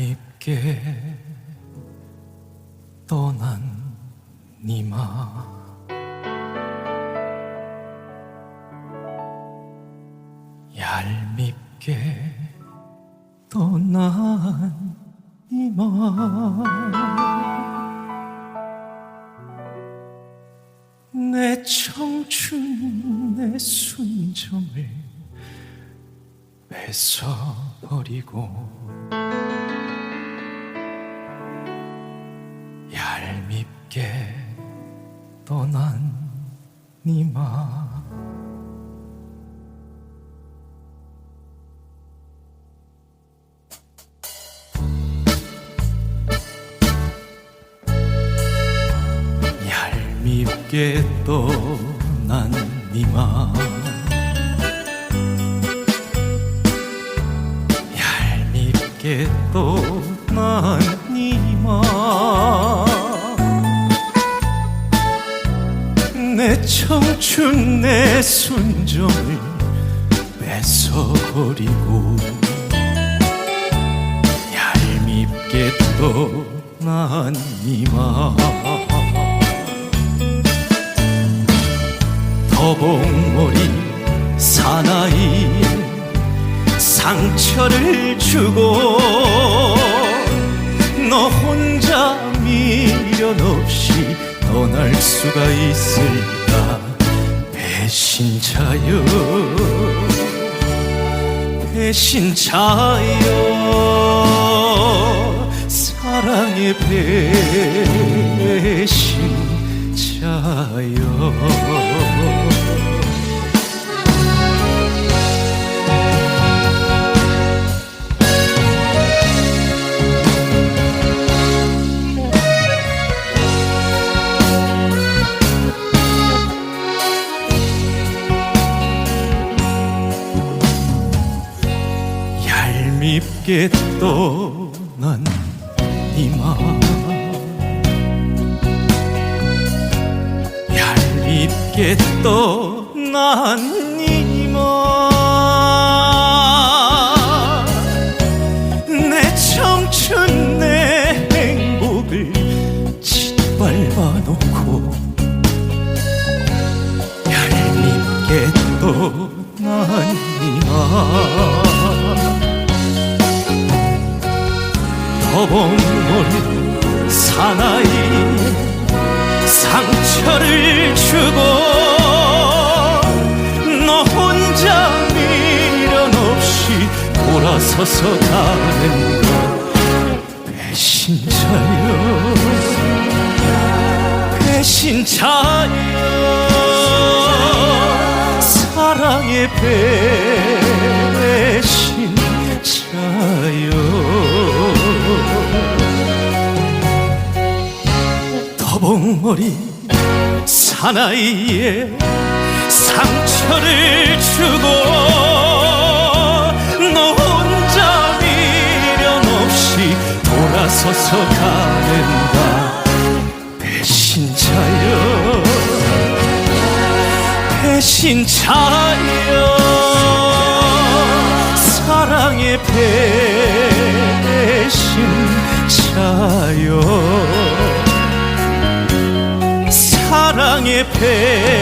얇게 떠난 니마 얄밉게 떠난 니마 내 청춘 내 순정을 뺏어버리고 얄밉게 떠난 니마 얄밉게 떠난 니마 얄밉게 떠난 니마 내 청춘 내 순정을 뺏어버리고 얄밉게 떠난 니마 더봉머리 사나이 상처를 주고 너 혼자 미련 없이 떠날 수가 있을까? 배신자여 배신자여 사랑의 배신자여 얄밉게 떠난 이마 얄밉게 떠난 이마 더벅머리 사나이 상처를 주고 너 혼자 미련 없이 돌아서서 가는가 배신자여 배신자여. 사랑의 배신자여 더벅머리 사나이에 상처를 주고 너 혼자 미련 없이 돌아서서 가는가? 배신자여 배신자여 사랑의 배 배